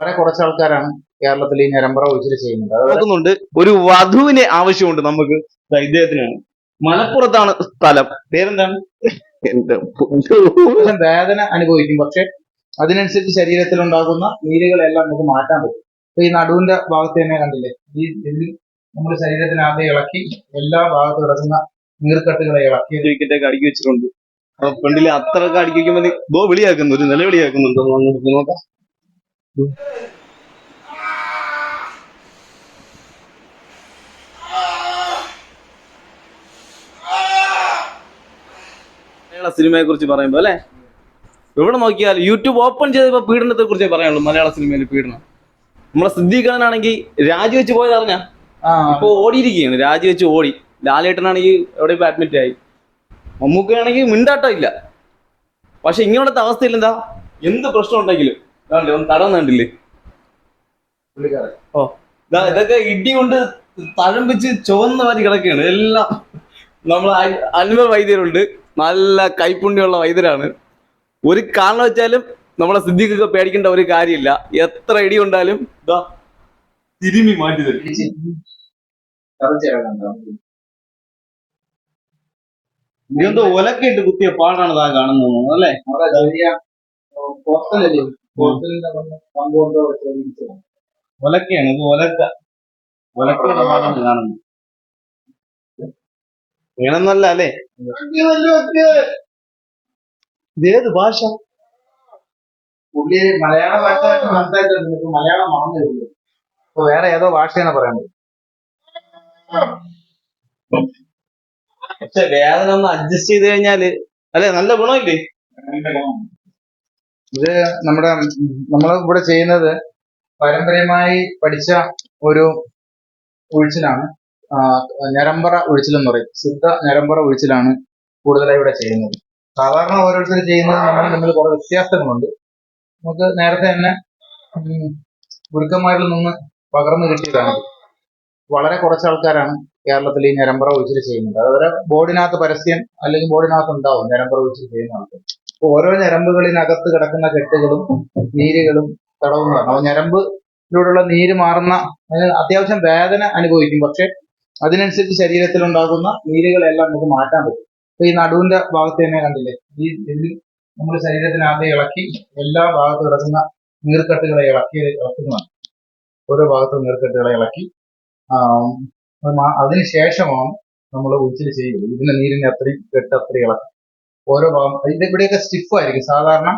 വളരെ കുറച്ച് ആൾക്കാരാണ് കേരളത്തിൽ ഈ ഞരമ്പറ ഒഴിച്ചിൽ ചെയ്യുന്നത്. നോക്കുന്നുണ്ട് ഒരു വധുവിന് ആവശ്യമുണ്ട് നമുക്ക്. ഇദ്ദേഹത്തിനാണ്. മലപ്പുറത്താണ് സ്ഥലം. പേരെന്താണ്? എന്റെ. വേദന അനുഭവിക്കും. പക്ഷെ അതിനനുസരിച്ച് ശരീരത്തിൽ ഉണ്ടാകുന്ന നീരുകളെല്ലാം നമുക്ക് മാറ്റാൻ പറ്റും. അപ്പൊ ഈ നടുവിന്റെ ഭാഗത്ത് തന്നെ കണ്ടില്ലേ? ഈ ഇതിൽ നമ്മുടെ ശരീരത്തിനകത്ത് ഇളക്കി എല്ലാ ഭാഗത്തും കിടക്കുന്ന നീർക്കെട്ടുകളെ ഇളക്കി. വിക്കറ്റൊക്കെ അടുക്കി വെച്ചിട്ടുണ്ട്. അപ്പൊ പെണ്ണിൽ അത്രയൊക്കെ അടുക്കി വെക്കുമ്പോ വിളിയാക്കുന്നു. ഒരു നിലവിളിയാക്കുന്നുണ്ടോ. അങ്ങോട്ട് നോക്കാം. മലയാള സിനിമയെ കുറിച്ച് പറയുമ്പോ അല്ലെ? എവിടെ നോക്കിയാൽ യൂട്യൂബ് ഓപ്പൺ ചെയ്തപ്പോ പീഡനത്തെ കുറിച്ച് പറയാനുള്ളൂ മലയാള സിനിമയിൽ പീഡനം. നമ്മളെ സിദ്ദീഖാനാണെങ്കിൽ രാജിവെച്ച് പോയത് അറിഞ്ഞ ഇപ്പൊ ഓടിയിരിക്കുകയാണ് രാജിവെച്ച് ഓടി. ലാലേട്ടനാണെങ്കിൽ എവിടെ ഇപ്പൊ അഡ്മിറ്റ് ആയി. മമ്മൂക്കയാണെങ്കിൽ മിണ്ടാട്ടം ഇല്ല പക്ഷെ ഇങ്ങനത്തെ അവസ്ഥയിൽ എന്താ? എന്ത് പ്രശ്നം ഉണ്ടെങ്കിലും ദാണ്ടെ ഒന്ന് തടം കണ്ടില്ലേ? ഓ ദാ ഇതൊക്കെ ഇടി കൊണ്ട് തഴമ്പിച്ച് ചുവന്ന വാരി കിടക്കുകയാണ് എല്ലാം നമ്മൾ അൻവർ വൈദ്യരുണ്ട്. നല്ല കൈപ്പുണ്യമുള്ള വൈദ്യരാണ്. ഒരു കാരണം വെച്ചാലും നമ്മളെ സിദ്ധിക്കൊക്കെ പേടിക്കേണ്ട ഒരു കാര്യമില്ല. എത്ര ഇടി ഉണ്ടാലും ഇതാ തിരുമി മാറ്റി തരും. ഇതെന്തോ ഒലക്കിട്ട് കുത്തിയ പാടാണ് താൻ കാണുന്നത് അല്ലേ? ഒലക്കയാണ് ഇത് ഒലക്ക. ഒലക്കയുടെ പാടാണ് കാണുന്നത്. വേണമെന്നല്ല അല്ലേ? ഇതേത് ഭാഷ? പുള്ളി മലയാള ഭാഷ സംസാരിച്ചിട്ടുണ്ട് മലയാളം മറന്നിരുന്നു അപ്പൊ വേറെ ഏതോ ഭാഷയാണ് പറയുന്നത് പക്ഷെ വേദന ഒന്ന് അഡ്ജസ്റ്റ് ചെയ്ത് കഴിഞ്ഞാൽ അല്ലെ? നല്ല ഗുണമില്ലേ? ഇത് നമ്മുടെ നമ്മൾ ഇവിടെ ചെയ്യുന്നത് പാരമ്പര്യമായി പഠിച്ച ഒരു ഒഴിച്ചിലാണ് ഞരമ്പറ ഒഴിച്ചിൽ എന്ന് പറയും. സിദ്ധ ഞരമ്പറ ഒഴിച്ചിലാണ് കൂടുതലായി ഇവിടെ ചെയ്യുന്നത്. സാധാരണ ഓരോരുത്തർ ചെയ്യുന്നത് നമ്മൾ തമ്മിൽ കുറെ വ്യത്യാസങ്ങളുണ്ട്. നമുക്ക് നേരത്തെ തന്നെ ഗുരുക്കന്മാരിൽ നിന്ന് പകർന്നു കിട്ടിയതാണ്. വളരെ കുറച്ച് ആൾക്കാരാണ് കേരളത്തിൽ ഈ ഞരമ്പറ ഒഴിച്ചിൽ ചെയ്യുന്നത്. അതവരെ ബോർഡിനകത്ത് പരസ്യം അല്ലെങ്കിൽ ബോർഡിനകത്ത് ഉണ്ടാവും ഞരമ്പറ ഒഴിച്ചിൽ ചെയ്യുന്ന ആൾക്കാർ ഓരോ ഞരമ്പുകളിനകത്ത് കിടക്കുന്ന കെട്ടുകളും നീരുകളും തടവുന്നതാണ് അപ്പൊ ഞരമ്പിലൂടെയുള്ള നീര് മാറുന്ന അത്യാവശ്യം വേദന അനുഭവിക്കും. പക്ഷെ അതിനനുസരിച്ച് ശരീരത്തിൽ ഉണ്ടാകുന്ന നീരുകളെല്ലാം നമുക്ക് മാറ്റാൻ പറ്റും. അപ്പൊ ഈ നടുവിന്റെ ഭാഗത്ത് തന്നെ കണ്ടില്ലേ? ഈ നമ്മുടെ ശരീരത്തിനകത്ത് ഇളക്കി എല്ലാ ഭാഗത്തും കിടക്കുന്ന നീർക്കെട്ടുകളെ ഇളക്കി ഇളക്കുന്നതാണ്. ഓരോ ഭാഗത്തും നീർക്കെട്ടുകളെ ഇളക്കി അതിനുശേഷമാണ് നമ്മൾ ഉച്ചിൽ ചെയ്യുന്നത്. ഇതിന്റെ നീരിനെ അത്രയും കെട്ട് അത്രയും ഇളക്കി. ഓരോ ഭാഗം ഇതിന്റെ ഇവിടെയൊക്കെ സ്റ്റിഫ് ആയിരിക്കും. സാധാരണ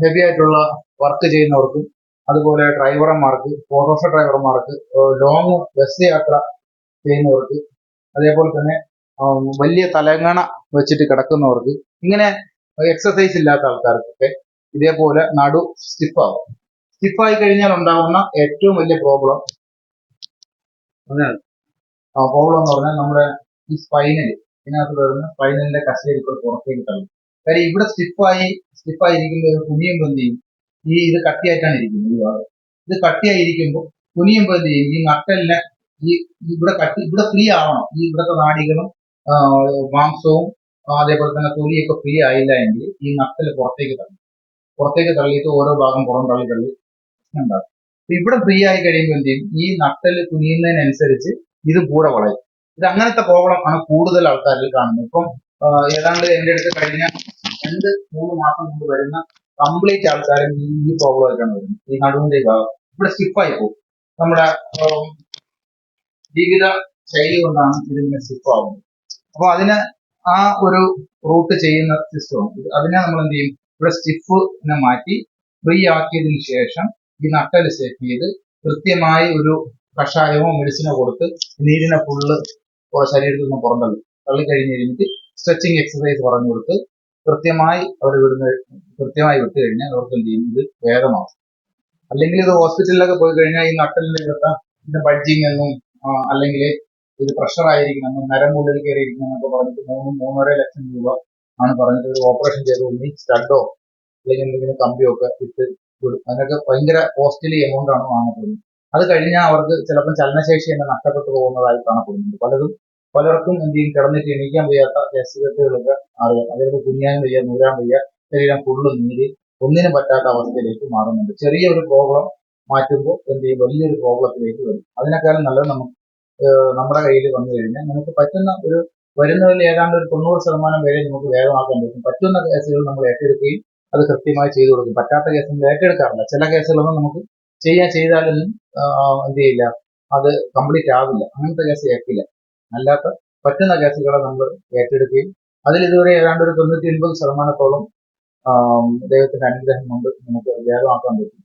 ഹെവി ആയിട്ടുള്ള വർക്ക് ചെയ്യുന്നവർക്കും അതുപോലെ ഡ്രൈവർമാർക്ക് ഓട്ടോറിക്ഷ ഡ്രൈവർമാർക്ക് ലോങ് ബസ് യാത്ര ചെയ്യുന്നവർക്ക് അതേപോലെ തന്നെ വലിയ തലങ്ങണ വെച്ചിട്ട് കിടക്കുന്നവർക്ക് ഇങ്ങനെ എക്സസൈസ് ഇല്ലാത്ത ആൾക്കാർക്കൊക്കെ ഇതേപോലെ നടു സ്റ്റിഫാവും സ്റ്റിഫായി കഴിഞ്ഞാൽ ഉണ്ടാകുന്ന ഏറ്റവും വലിയ പ്രോബ്ലം പ്രോബ്ലം എന്ന് പറഞ്ഞാൽ നമ്മുടെ ഈ സ്പൈനൽ ഇതിനകത്ത് വരുന്ന സ്പൈനലിന്റെ കസേരി ഇപ്പോൾ പുറത്തേക്ക് തള്ളും. കാര്യം ഇവിടെ സ്റ്റിഫായി സ്റ്റിഫായി കുനിയും ചെയ്യും ഈ ഇത് കട്ടിയായിട്ടാണ് ഇരിക്കുന്നത് ഈ ഭാഗം. ഇത് കട്ടിയായി ഇരിക്കുമ്പോൾ കുനിയുമ്പോൾ എന്ത് ചെയ്യും ഈ നട്ടലിനെ ഈ ഇവിടെ കട്ടി ഇവിടെ ഫ്രീ ആവണം. ഈ ഇവിടുത്തെ നാടികളും മാംസവും അതേപോലെ തന്നെ തൊലിയൊക്കെ ഫ്രീ ആയില്ല എങ്കിൽ ഈ നട്ടൽ പുറത്തേക്ക് തള്ളി. പുറത്തേക്ക് തള്ളിയിട്ട് ഓരോ ഭാഗം പുറം തള്ളി തള്ളി ഉണ്ടാകും ഇവിടെ ഫ്രീ ആയി കഴിയുമ്പോൾ എന്ത് ചെയ്യും? ഈ നട്ടൽ കുനിയുന്നതിനനുസരിച്ച് ഇത് കൂടെ വളയും. ഇത് അങ്ങനത്തെ പ്രോബ്ലം ആണ് കൂടുതൽ ആൾക്കാരിൽ കാണുന്നത്. ഇപ്പം ഏതാണ്ട് എന്റെ അടുത്ത് കഴിഞ്ഞ രണ്ട് മൂന്ന് മാസം മുമ്പ് വരുന്ന കംപ്ലീറ്റ് ആൾക്കാരും ഈ പ്രോബ്ലം ആയിട്ടാണ് വരുന്നത്. ഈ നടുവിന്റെ ഭാഗം. ഇവിടെ സ്റ്റിഫായി പോകും. നമ്മുടെ ജീവിത ശൈലി കൊണ്ടാണ് ഇതിങ്ങനെ സ്റ്റിഫ് ആവുന്നത്. അപ്പൊ അതിന് ആ ഒരു റൂട്ട് ചെയ്യുന്ന സിസ്റ്റം അതിനെ നമ്മൾ എന്ത് ചെയ്യും? ഇവിടെ സ്റ്റിഫിനെ മാറ്റി ഫ്രീ ആക്കിയതിന് ശേഷം ഈ നട്ടൽ സെറ്റ് ചെയ്ത് കൃത്യമായി ഒരു കഷായമോ മെഡിസിനോ കൊടുത്ത് നീരിനെ ഫുള്ള് ശരീരത്തിൽ നിന്ന് പുറന്തള്ളി. തള്ളി കഴിഞ്ഞ് കഴിഞ്ഞിട്ട് സ്ട്രെച്ചിങ് എക്സസൈസ് പറഞ്ഞു കൊടുത്ത് കൃത്യമായി അവർ വിടുന്ന കൃത്യമായി വിട്ട് കഴിഞ്ഞാൽ അവർക്ക് എന്ത് ചെയ്യും? ഇത് വേഗമാവും അല്ലെങ്കിൽ ഇത് ഹോസ്പിറ്റലിലൊക്കെ പോയി കഴിഞ്ഞാൽ ഈ നട്ടലിന്റെ ഇതിന്റെ ബഡ്ജിങ് എന്നും അല്ലെങ്കിൽ ഇത് പ്രഷർ ആയിരിക്കണം നരമ്പുള്ളിൽ കയറിയിരിക്കണം എന്നൊക്കെ പറഞ്ഞിട്ട് മൂന്നും മൂന്നര ലക്ഷം രൂപ ആണ് പറഞ്ഞിട്ട് ഒരു ഓപ്പറേഷൻ ചെയ്ത് ഉണ്ണി സ്റ്റഡോ അല്ലെങ്കിൽ എന്തെങ്കിലും കമ്പിയോ ഒക്കെ ഇട്ട് അതിനൊക്കെ ഭയങ്കര കോസ്റ്റ്ലി എമൗണ്ട് ആണ് വാങ്ങപ്പെടുന്നത്. അത് കഴിഞ്ഞാൽ അവർക്ക് ചിലപ്പോൾ ചലനശേഷി തന്നെ നഷ്ടപ്പെട്ടു പോകുന്നതായി കാണപ്പെടുന്നുണ്ട്. പലതും പലർക്കും എന്ത് കിടന്നിട്ട് എണീക്കാൻ വയ്യാത്ത കേസുകെട്ടുകളൊക്കെ അറിയാം. അതേപോലെ കുഞ്ഞാൻ വയ്യ നൂരാൻ വയ്യ ശരീരം ഫുള്ള് നീര് ഒന്നിനും പറ്റാത്ത അവസ്ഥയിലേക്ക് മാറുന്നുണ്ട്. ചെറിയൊരു പ്രോബ്ലം മാറ്റുമ്പോൾ എന്ത് ചെയ്യും? വലിയൊരു പ്രോബ്ലത്തിലേക്ക് വരും. അതിനേക്കാളും നല്ലത് നമുക്ക് നമ്മുടെ കയ്യിൽ വന്നു കഴിഞ്ഞാൽ നമുക്ക് പറ്റുന്ന ഒരു വരുന്നതിൽ ഏതാണ്ട് ഒരു തൊണ്ണൂറ് ശതമാനം വരെ നമുക്ക് വേഗമാക്കാൻ പറ്റും. പറ്റുന്ന കേസുകൾ നമ്മൾ ഏറ്റെടുക്കുകയും അത് കൃത്യമായി ചെയ്തു കൊടുക്കും. പറ്റാത്ത കേസ് നമ്മൾ ഏറ്റെടുക്കാറില്ല. ചില കേസുകളൊന്നും നമുക്ക് ചെയ്യാൻ ചെയ്താലൊന്നും എന്ത് ചെയ്യില്ല. അത് കംപ്ലീറ്റ് ആവില്ല. അങ്ങനത്തെ കേസ് കേൾക്കില്ല. അല്ലാത്ത പറ്റുന്ന കേസുകളെ നമ്മൾ ഏറ്റെടുക്കുകയും അതിൽ ഇതുവരെ ഏതാണ്ട് ഒരു തൊണ്ണൂറ്റി ഒൻപത് ശതമാനത്തോളം ദൈവത്തിന്റെ അനുഗ്രഹം കൊണ്ട് നമുക്ക് വേഗമാക്കാൻ പറ്റും.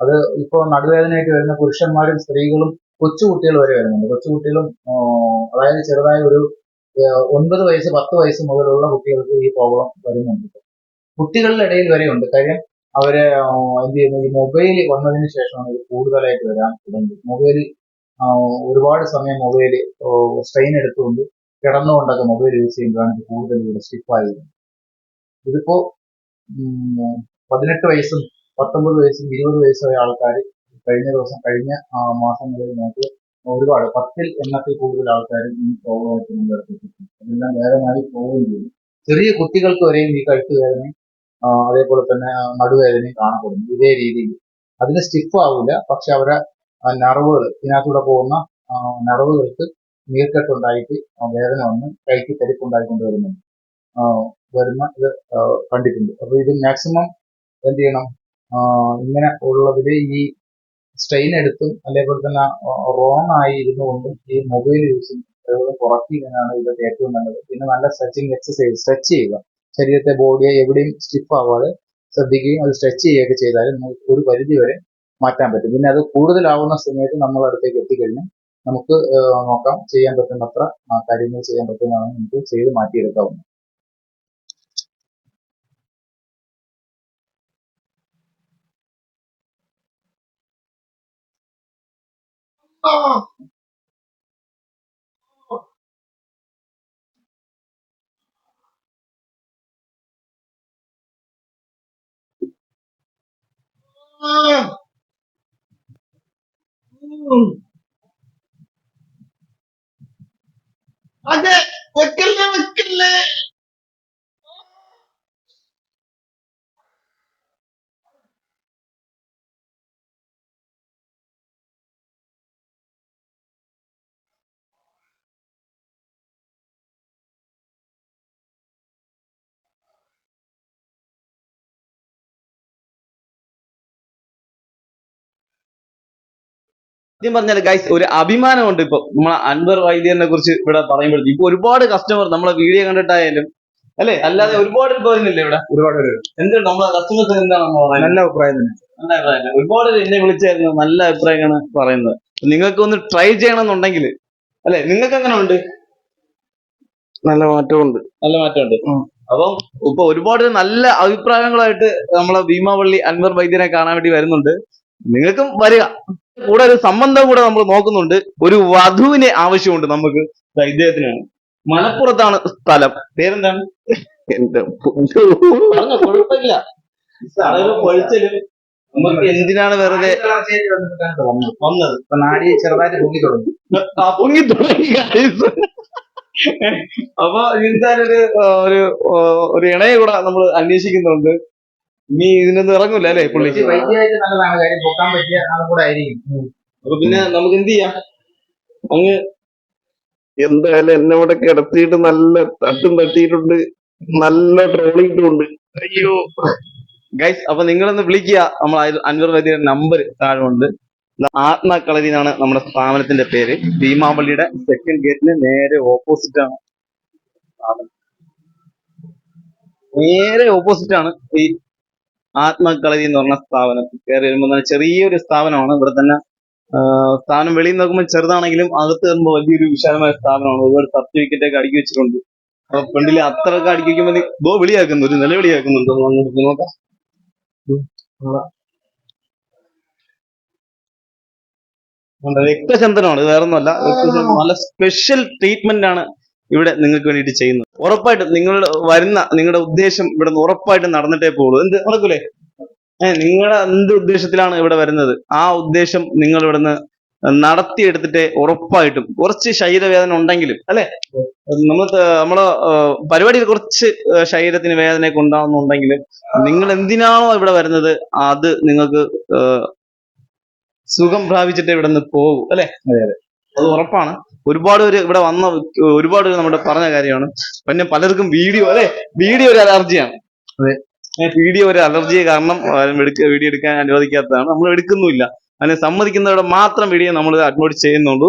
അത് ഇപ്പോൾ നടുവേദനയായിട്ട് വരുന്ന പുരുഷന്മാരും സ്ത്രീകളും കൊച്ചുകുട്ടികൾ വരെ വരുന്നുണ്ട്. കൊച്ചുകുട്ടികളും അതായത് ചെറുതായ ഒരു ഒൻപത് വയസ്സ് പത്ത് വയസ്സ് മുതലുള്ള കുട്ടികൾക്ക് ഈ പ്രോബ്ലം വരുന്നുണ്ട്. കുട്ടികളുടെ ഇടയിൽ വരെ ഉണ്ട് കാര്യം അവർ എന്ത് ചെയ്യുന്നു? ഈ മൊബൈൽ വന്നതിന് ശേഷമാണ് ഇത് കൂടുതലായിട്ട് വരാൻ തുടങ്ങിയത് മൊബൈൽ ഒരുപാട് സമയം മൊബൈൽ സ്ട്രെയിൻ എടുത്തുകൊണ്ട് കിടന്നുകൊണ്ടൊക്കെ മൊബൈൽ യൂസ് ചെയ്യുമ്പോഴാണ് ഇത് കൂടുതൽ ഇവിടെ സ്റ്റിഫായി ഇതിപ്പോ പതിനെട്ട് വയസ്സും പത്തൊമ്പത് വയസ്സും ഇരുപത് വയസ്സായ ആൾക്കാർ കഴിഞ്ഞ ദിവസം കഴിഞ്ഞ മാസങ്ങളിൽ നമുക്ക് ഒരുപാട് പത്തിൽ എണ്ണത്തിൽ കൂടുതൽ ആൾക്കാർ ഈ പ്രോബ്ലമായിട്ട് മുൻകെടുത്തിട്ടുണ്ട് അതെല്ലാം വേഗമായി പോവുകയും ചെയ്യും ചെറിയ കുട്ടികൾക്ക് വരെയും ഈ കഴുത്ത് വേദനയും ആ, അതേപോലെ തന്നെ നടുവേദനയും കാണപ്പെടുന്നു. ഇതേ രീതിയിൽ. അതിന് സ്റ്റിഫ് ആവില്ല പക്ഷെ അവരെ നർവുകൾ ഇതിനകത്തൂടെ പോകുന്ന നർവുകൾക്ക് നീർക്കെട്ടുണ്ടായിട്ട് വേദന വന്ന് കൈക്ക് തരിപ്പുണ്ടായിക്കൊണ്ട് വരുന്നുണ്ട്. വരുന്ന ഇത് കണ്ടിട്ടുണ്ട്. അപ്പൊ ഇത് മാക്സിമം എന്ത് ചെയ്യണം? ഇങ്ങനെ ഉള്ളതിൽ ഈ സ്ട്രെയിൻ എടുത്തും അതേപോലെ തന്നെ റോങ് ആയി ഇരുന്നുകൊണ്ടും ഈ മൊബൈൽ യൂസിങ് കുറയ്ക്കുന്നതാണ് ഇതൊക്കെ ഏറ്റവും നല്ലത്. പിന്നെ നല്ല സ്ട്രെച്ചിങ് എക്സസൈസ് സ്ട്രെച്ച് ചെയ്യുക. ശരീരത്തെ ബോഡിയെ എവിടെയും സ്റ്റിഫ് ആവാതെ ശ്രദ്ധിക്കുകയും അത് സ്ട്രെച്ച് ചെയ്യുകയൊക്കെ ചെയ്താൽ നമുക്ക് ഒരു പരിധി വരെ മാറ്റാൻ പറ്റും. പിന്നെ അത് കൂടുതലാവുന്ന സമയത്ത് നമ്മൾ അടുത്തേക്ക് എത്തിക്കഴിഞ്ഞാൽ നമുക്ക് നോക്കാം ചെയ്യാൻ പറ്റുന്നത്ര കാര്യങ്ങൾ ചെയ്യാൻ പറ്റുന്നതാണ് നമുക്ക് ചെയ്ത് മാറ്റിയെടുക്കാവുന്നത്. അതെ വെക്കല്ലേ വെക്കല്ലേ? സത്യം പറഞ്ഞാൽ ഗൈസ് ഒരു അഭിമാനമുണ്ട് ഇപ്പൊ. നമ്മളെ അൻവർ വൈദ്യനെ കുറിച്ച് ഇവിടെ പറയുമ്പോഴത്തേക്ക്. ഇപ്പൊ ഒരുപാട് കസ്റ്റമർ നമ്മളെ വീഡിയോ കണ്ടിട്ടായാലും അല്ലെ? അല്ലാതെ ഒരുപാട് പേരുന്നില്ലേ വരുന്നില്ലേ ഇവിടെ? ഒരുപാട് പേര്. എന്താണ് നമ്മളെ കസ്റ്റമേഴ്സ് എന്താണ് നല്ല അഭിപ്രായം തന്നെ. നല്ല അഭിപ്രായം ഒരുപാട് പേര് എന്നെ വിളിച്ചായിരുന്നു. നല്ല അഭിപ്രായമാണ് പറയുന്നത്. നിങ്ങൾക്ക് ഒന്ന് ട്രൈ ചെയ്യണമെന്നുണ്ടെങ്കിൽ അല്ലെ? നിങ്ങൾക്ക് എങ്ങനെ ഉണ്ട്? നല്ല മാറ്റമുണ്ട്. നല്ല മാറ്റമുണ്ട്. അപ്പം ഇപ്പൊ ഒരുപാട് നല്ല അഭിപ്രായങ്ങളായിട്ട് നമ്മളെ ഭീമാവള്ളി അൻവർ വൈദ്യനെ കാണാൻ വേണ്ടി വരുന്നുണ്ട്. നിങ്ങൾക്കും വരിക. കൂടെ ഒരു സംബന്ധം കൂടെ നമ്മൾ നോക്കുന്നുണ്ട്. ഒരു വധുവിനെ ആവശ്യമുണ്ട് നമുക്ക്. ഇദ്ദേഹത്തിനാണ്. മലപ്പുറത്താണ് സ്ഥലം. പേരെന്താണ്? എന്റെ കുഴപ്പമില്ല. പൊഴിച്ചലും നമുക്ക് എന്തിനാണ് വെറുതെ വന്നത്? വന്നത് ഇപ്പൊ നാടി ചെറുതായിട്ട് പൊങ്ങി തുടങ്ങി. ആ, പൊങ്ങി തുടങ്ങി അപ്പൊ ഇതിന്റെ ഒരു ഒരു ഒരു ഇണയെ കൂടെ നമ്മൾ അന്വേഷിക്കുന്നുണ്ട്. ഇനി ഇതിനൊന്നും ഇറങ്ങൂല അല്ലേ പുള്ളി? ഇത് വൈദ്യമായിട്ട് നല്ലതാണ് കാര്യം പൊക്കാൻ പറ്റിയ ആളും കൂടെ ആയിരിക്കും. അപ്പൊ പിന്നെ നമുക്ക് എന്ത് ചെയ്യാം? അങ്ങ് എന്തായാലും എന്നെ ഇവിടെ കിടത്തിയിട്ട് നല്ല തട്ടും തട്ടിയിട്ടുണ്ട്. നല്ല ട്രോളിയിട്ടുണ്ട് അയ്യോ. ഗൈസ് അപ്പൊ നിങ്ങളൊന്ന് വിളിക്കുക. നമ്മൾ അൻവർ വൈദ്യയുടെ നമ്പർ താഴെ ഉണ്ട്. ആത്മകളരി എന്നാണ് നമ്മുടെ സ്ഥാപനത്തിന്റെ പേര്. ഭീമാവള്ളിയുടെ സെക്കൻഡ് ഗേറ്റിന് നേരെ ഓപ്പോസിറ്റ് ആണ്. നേരെ ഓപ്പോസിറ്റ് ആണ് ഈ ആത്മകളരി എന്ന് പറഞ്ഞ സ്ഥാപനം കയറി വരുമ്പോൾ തന്നെ ചെറിയൊരു സ്ഥാപനമാണ്. ഇവിടെ തന്നെ സ്ഥാപനം വെളിയിൽ നോക്കുമ്പോൾ ചെറുതാണെങ്കിലും അകത്ത് കയറുമ്പോൾ വലിയൊരു വിശാലമായ സ്ഥാപനമാണ്. ഒരുപാട് സർട്ടിഫിക്കറ്റ് ഒക്കെ അടുക്കി വെച്ചിട്ടുണ്ട്. അപ്പൊ ഫ്രണ്ടിൽ അത്രയൊക്കെ അടുക്കി വെക്കുമ്പോൾ ബോ വിളിയാക്കുന്നു ഒരു നിലവിളിയാക്കുന്നുണ്ട് നോക്കാം. രക്തചന്ദനമാണ് വേറൊന്നുമല്ല. രക്തചന്ദനം നല്ല സ്പെഷ്യൽ ട്രീറ്റ്മെന്റ് ആണ് ഇവിടെ നിങ്ങൾക്ക് വേണ്ടിയിട്ട് ചെയ്യുന്നു ഉറപ്പായിട്ടും നിങ്ങൾ വരുന്ന നിങ്ങളുടെ ഉദ്ദേശം ഇവിടെ നിന്ന് ഉറപ്പായിട്ടും നടന്നിട്ടേ പോകുള്ളൂ. എന്ത് നടക്കൂലേ? ഏഹ് നിങ്ങളുടെ എന്ത് ഉദ്ദേശത്തിലാണ് ഇവിടെ വരുന്നത്? ആ ഉദ്ദേശം നിങ്ങൾ ഇവിടെ നിന്ന് നടത്തിയെടുത്തിട്ട് ഉറപ്പായിട്ടും കുറച്ച് ശരീരവേദന ഉണ്ടെങ്കിലും അല്ലെ? നമ്മൾ നമ്മളെ പരിപാടിയിൽ കുറച്ച് ശരീരത്തിന് വേദനയൊക്കെ ഉണ്ടാവുന്നുണ്ടെങ്കിലും നിങ്ങൾ എന്തിനാണോ ഇവിടെ വരുന്നത് അത് നിങ്ങൾക്ക് സുഖം പ്രാപിച്ചിട്ട് ഇവിടെ നിന്ന് പോകും അല്ലെ? അത്. ഉറപ്പാണ്. ഒരുപാട് പേര് ഇവിടെ വന്ന ഒരുപാട് പേര് നമ്മുടെ പറഞ്ഞ കാര്യമാണ്. പിന്നെ പലർക്കും വീഡിയോ അല്ലെ? വീഡിയോ ഒരു അലർജിയാണ്. അതെ. വീഡിയോ ഒരു അലർജി കാരണം വീഡിയോ എടുക്കാൻ അനുവദിക്കാത്തതാണ്. നമ്മൾ എടുക്കുന്നുമില്ല. അതിനെ സമ്മതിക്കുന്നവരുടെ മാത്രം വീഡിയോ നമ്മൾ അഡ്മിറ്റ് ചെയ്യുന്നുള്ളൂ.